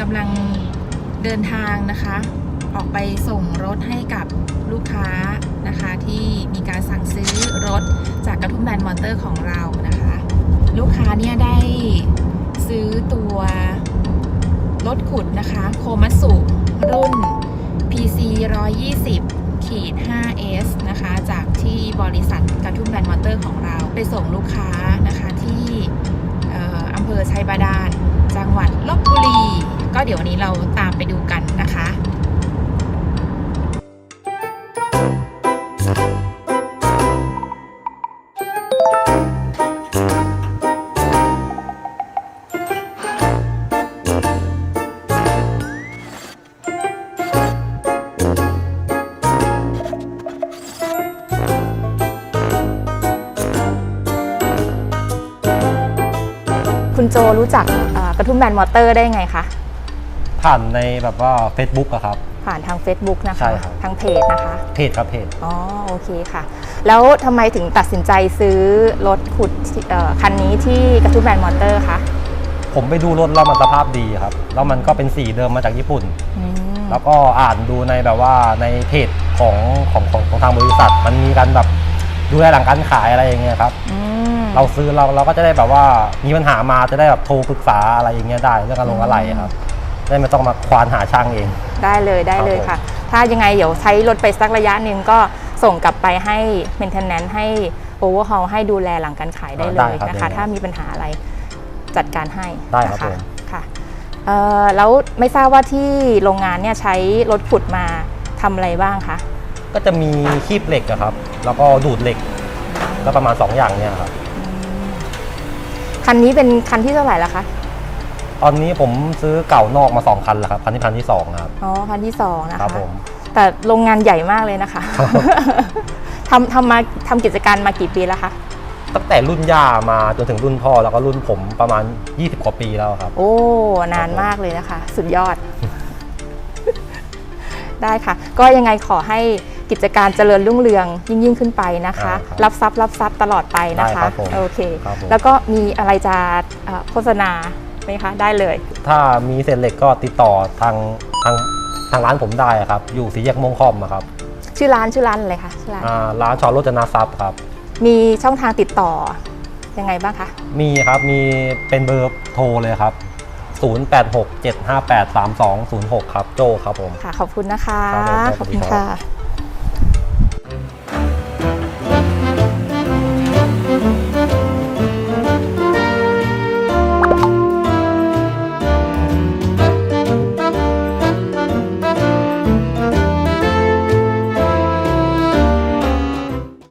กำลังเดินทางนะคะ ออกไปส่งรถให้กับลูกค้านะคะ ที่มีการสั่งซื้อรถจากกระทุ่มแบนมอเตอร์ของเรานะคะ ลูกค้าเนี่ยได้ซื้อตัวรถขุดนะคะ โคมัสุรุ่น PC 120ขีด 5S นะคะ จากที่บริษัทกระทุ่มแบนมอเตอร์ของเรา ไปส่งลูกค้านะคะที่อออำเภอชัยบาดา ก็เดี๋ยววันนี้เราตามไปดูกันนะคะคุณโจรู้จักกระทุ่มแบนมอเตอร์ได้ไงคะ ผ่านในแบบว่า Facebook อะครับ ผ่านทาง Facebook นะคะใช่ครับ ทางเพจนะคะเพจครับเพจอ๋อโอเคค่ะ แล้วทำไมถึงตัดสินใจซื้อรถขุดที่เอ่อคันนี้ที่กระทุ่มแบนมอเตอร์คะผมไปดูรถแล้วมันสภาพดีครับ แล้วมันก็เป็นสีเดิมมาจากญี่ปุ่น อืมแล้วก็อ่านดูในแบบว่าในเพจของของของของทางบริษัท มันมีการแบบดูแลหลังการขายอะไรอย่างเงี้ยครับ อืมเราซื้อเราเราก็จะได้แบบว่ามีปัญหามาจะได้แบบโทรปรึกษาอะไรอย่างเงี้ยได้เรื่องการลงอะไรครับ ได้ไม่ต้องมาควานหาช่างเอง ได้เลยได้เลยครับค่ะ ถ้ายังไงเดี๋ยวใช้รถไปสักระยะหนึ่งก็ส่งกลับไปให้ maintenance ให้ overhaul ให้ดูแลหลังการขายได้เลได้ยครับนะคะ ได้ ถ้ามีปัญหาอะไรจัดการให้ได้ครับนะะผมค่ะเอ่อแล้วไม่ทราบว่าที่โรงงานเนี่ยใช้รถขุดมาทำอะไรบ้างคะ ก็จะมีคีบเหล็กอะครับ แล้วก็ดูดเหล็ก ก็ประมาณ 2 อย่างเนี่ยครับ คันนี้เป็นคันที่เท่าไหร่แล้วคะ ตอนนี้ผมซื้อเก่านอกมา 2 คันแล้วครับคันที่คันที่2นะครับอ๋อคันที่สองนะครัคะบผม แต่โรงงานใหญ่มากเลยนะคะครับ ทำทำมาทำกิจการมากี่ปีแล้วคะตั้งแต่รุ่นย่ามาจนถึงรุ่นพ่อแล้วก็รุ่นผมประมาณ 20 กว่าปีแล้วครับ โอ้นานมากเลยนะคะ สุดยอด ได้ค่ะ ก็ยังไงขอให้กิจการเจริญรุ่งเรืองยิ่งยิ่งขึ้นไปนะคะ อ่าครับรับทรัพย์รับทรัพย์ตลอดไปนะได้ครัคะบผมโอเค ครับผม แล้วก็มีอะไรจะเอ่อโฆษณา ไหมคะ ได้เลย ถ้ามีเศษเหล็กก็ติดต่อทางทางทางร้านผมได้ครับ อยู่สีแยกมงคอมอะครับชื่อร้านชื่อร้านอะไรคะชื่อร้านอ่าร้านชอรจนาทรัพย์ครับ มีช่องทางติดต่อยังไงบ้างคะ มีครับมีเป็นเบอร์โทรเลยครับ 0867583206 ครับโจครับผม ค่ะ ขอบคุณนะคะ ครับผมขอบคุณสวัสดีครับค่ะ